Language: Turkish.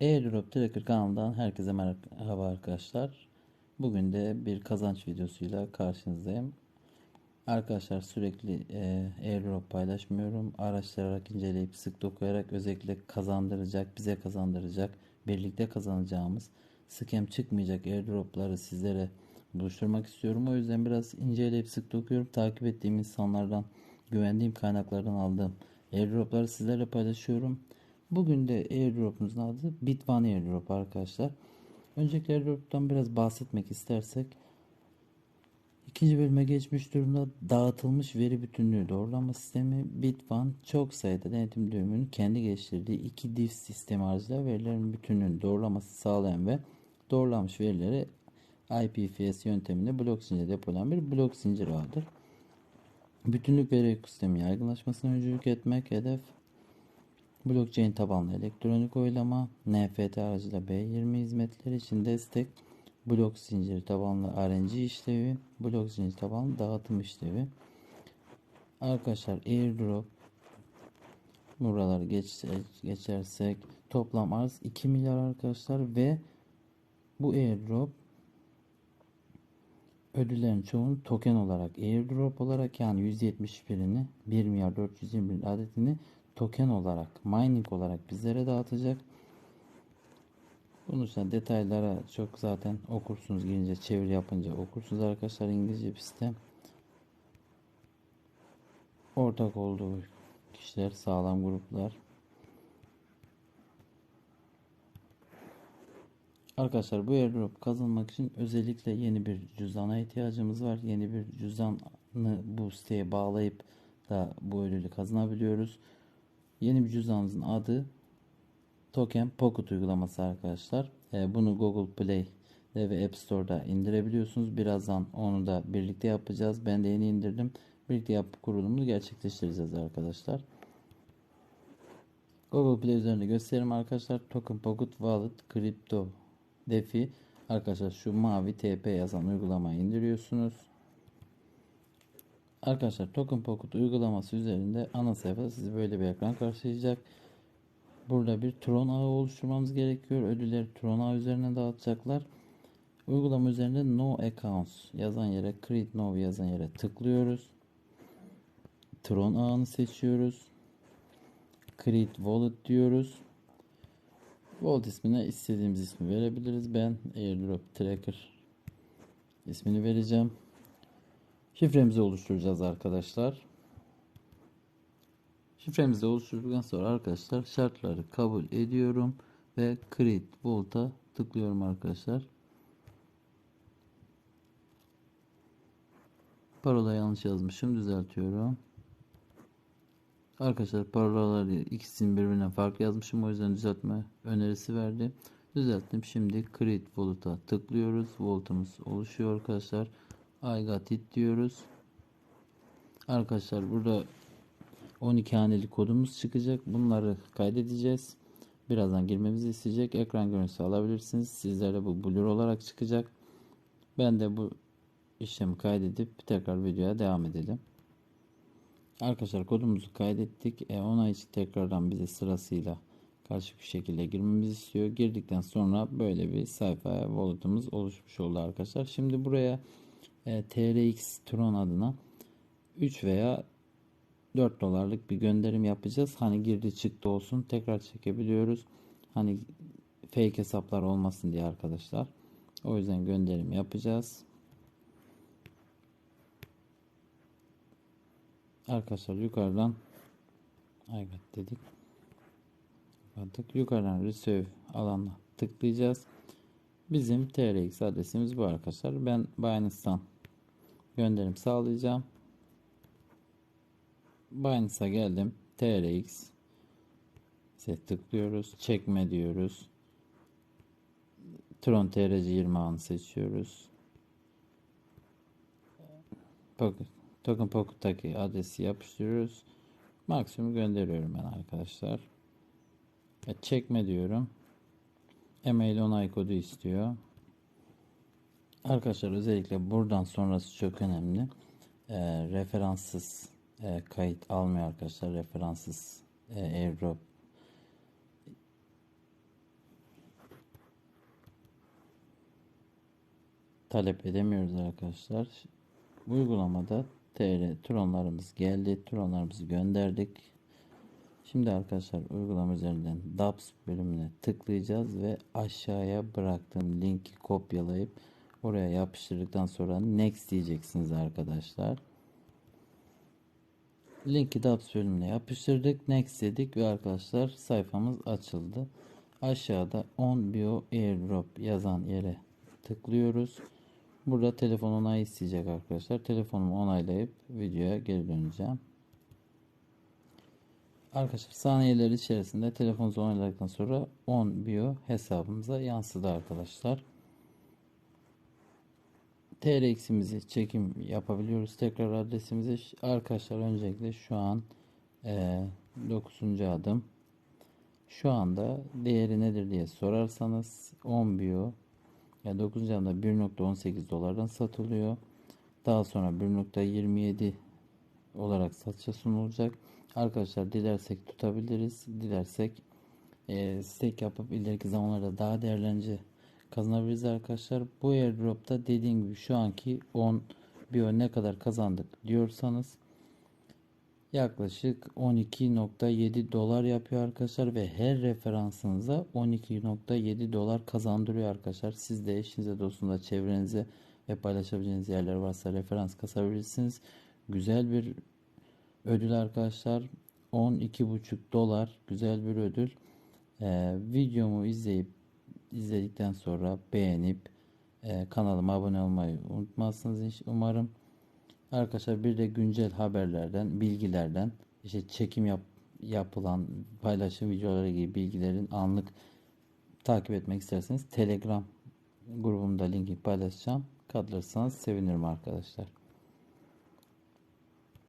Airdrop Tracker kanalından herkese merhaba arkadaşlar. Bugün de bir kazanç videosuyla karşınızdayım. Arkadaşlar sürekli e, airdrop paylaşmıyorum. Araştırarak, inceleyip, sık dokuyarak özellikle kazandıracak, bize kazandıracak, birlikte kazanacağımız scam çıkmayacak airdropları sizlere buluşturmak istiyorum. O yüzden biraz inceleyip sık dokuyorum. Takip ettiğim insanlardan, güvendiğim kaynaklardan aldığım airdropları sizlerle paylaşıyorum. Bugün de airdrop'umuzun adı Bitone Airdrop arkadaşlar. Öncelikle airdrop'tan biraz bahsetmek istersek ikinci bölüme geçmiş durumda dağıtılmış veri bütünlüğü doğrulama sistemi Bitvan çok sayıda denetim düğümünün kendi geliştirdiği iki diff sistemi aracılığıyla verilerin bütünlüğünü doğrulaması sağlayan ve doğrulanmış verileri IPFS yönteminde blok zincirde depolayan bir blok zincir ağıdır. Bütünlük veri ekosistemi yaygınlaşmasına öncülük etmek hedef Blockchain tabanlı elektronik oylama, NFT aracıyla B20 hizmetleri için destek, blok zinciri tabanlı RNG işlevi, blok zinciri tabanlı dağıtım işlevi. Arkadaşlar airdrop buraları geç, geçersek toplam arz 2 milyar arkadaşlar ve bu airdrop ödüllerin çoğunu token olarak airdrop olarak yani 171'ini 1 milyar 421 adetini token olarak, mining olarak bizlere dağıtacak. Bunun için detaylara çok zaten okursunuz girince, çeviri yapınca okursunuz arkadaşlar İngilizce bir sistem. Ortak olduğu kişiler, sağlam gruplar. Arkadaşlar bu airdrop kazanmak için özellikle yeni bir cüzdana ihtiyacımız var. Yeni bir cüzdanı bu siteye bağlayıp da bu ödülü kazanabiliyoruz. Yeni bir cüzdanımızın adı Token Pocket uygulaması arkadaşlar. E, bunu Google Play ve App Store'da indirebiliyorsunuz. Birazdan onu da birlikte yapacağız. Ben de yeni indirdim. Birlikte yap kurulumunu gerçekleştireceğiz arkadaşlar. Google Play üzerinde göstereyim arkadaşlar. Token Pocket Wallet Crypto Defi arkadaşlar şu mavi TP yazan uygulamayı indiriyorsunuz. Arkadaşlar Token Pocket uygulaması üzerinde ana sayfa sizi böyle bir ekran karşılayacak. Burada bir Tron ağı oluşturmamız gerekiyor. Ödülleri Tron ağı üzerine dağıtacaklar. Uygulama üzerinde No Accounts yazan yere Create No yazan yere tıklıyoruz. Tron ağını seçiyoruz. Create Wallet diyoruz. Wallet ismine istediğimiz ismi verebiliriz. Ben Airdrop Tracker ismini vereceğim. Şifremizi oluşturacağız arkadaşlar. Şifremizi oluşturduktan sonra arkadaşlar şartları kabul ediyorum ve create volt'a tıklıyorum arkadaşlar. Parola yanlış yazmışım düzeltiyorum. Arkadaşlar parolaları ikisini birbirinden farklı yazmışım o yüzden düzeltme önerisi verdi. Düzelttim. Şimdi create volt'a tıklıyoruz. Voltumuz oluşuyor arkadaşlar. I got it diyoruz. Arkadaşlar burada 12 haneli kodumuz çıkacak. Bunları kaydedeceğiz. Birazdan girmemizi isteyecek. Ekran görüntüsü alabilirsiniz. Sizlere bu blur olarak çıkacak. Ben de bu işlemi kaydedip tekrar videoya devam edelim. Arkadaşlar kodumuzu kaydettik. E, ona için tekrardan bize sırasıyla karşı bir şekilde girmemizi istiyor. Girdikten sonra böyle bir sayfaya wallet'ımız oluşmuş oldu arkadaşlar. Şimdi buraya e, TRX Tron adına 3 veya 4 dolarlık bir gönderim yapacağız. Hani girdi çıktı olsun tekrar çekebiliyoruz. Hani fake hesaplar olmasın diye arkadaşlar. O yüzden gönderim yapacağız. Arkadaşlar yukarıdan evet dedik. Baktık. Yukarıdan receive alanına tıklayacağız. Bizim TRX adresimiz bu arkadaşlar. Ben Binance'dan gönderim sağlayacağım. Binance'a geldim. TRX ise tıklıyoruz. Çekme diyoruz. Tron TRC 20 anı seçiyoruz. Pocket, Token Pocket'taki adresi yapıştırıyoruz. Maksimum gönderiyorum ben arkadaşlar. Çekme diyorum. Email onay kodu istiyor. Arkadaşlar özellikle buradan sonrası çok önemli. E, referanssız e, kayıt almıyor arkadaşlar. Referanssız e, airdrop talep edemiyoruz arkadaşlar. Uygulamada TR tronlarımız geldi. Tronlarımızı gönderdik. Şimdi arkadaşlar uygulama üzerinden DAPS bölümüne tıklayacağız ve aşağıya bıraktığım linki kopyalayıp oraya yapıştırdıktan sonra next diyeceksiniz arkadaşlar. Linki DAPS bölümüne yapıştırdık. Next dedik ve arkadaşlar sayfamız açıldı. Aşağıda on bio airdrop yazan yere tıklıyoruz. Burada telefon onayı isteyecek arkadaşlar. Telefonumu onaylayıp videoya geri döneceğim. Arkadaşlar saniyeler içerisinde telefonunuzu onayladıktan sonra 10 bio hesabımıza yansıdı arkadaşlar. TRX'imizi çekim yapabiliyoruz. Tekrar adresimizi arkadaşlar öncelikle şu an e, 9. adım. Şu anda değeri nedir diye sorarsanız 10 bio yani 9. adımda 1.18 dolardan satılıyor. Daha sonra 1.27 olarak satışa sunulacak. Arkadaşlar dilersek tutabiliriz. Dilersek e, stake yapıp ileriki zamanlarda daha değerlence kazanabiliriz arkadaşlar. Bu airdropta dediğim gibi şu anki 10 bio ne kadar kazandık diyorsanız yaklaşık 12.7 dolar yapıyor arkadaşlar ve her referansınıza 12.7 dolar kazandırıyor arkadaşlar. Siz de eşinize, dostunuza, çevrenize ve paylaşabileceğiniz yerler varsa referans kasabilirsiniz. Güzel bir ödül arkadaşlar. 12.5 dolar güzel bir ödül. Ee, videomu izleyip izledikten sonra beğenip e, kanalıma abone olmayı unutmazsınız umarım. Arkadaşlar bir de güncel haberlerden, bilgilerden, işte çekim yap, yapılan paylaşım videoları gibi bilgilerin anlık takip etmek isterseniz Telegram grubumda linki paylaşacağım. Katılırsanız sevinirim arkadaşlar.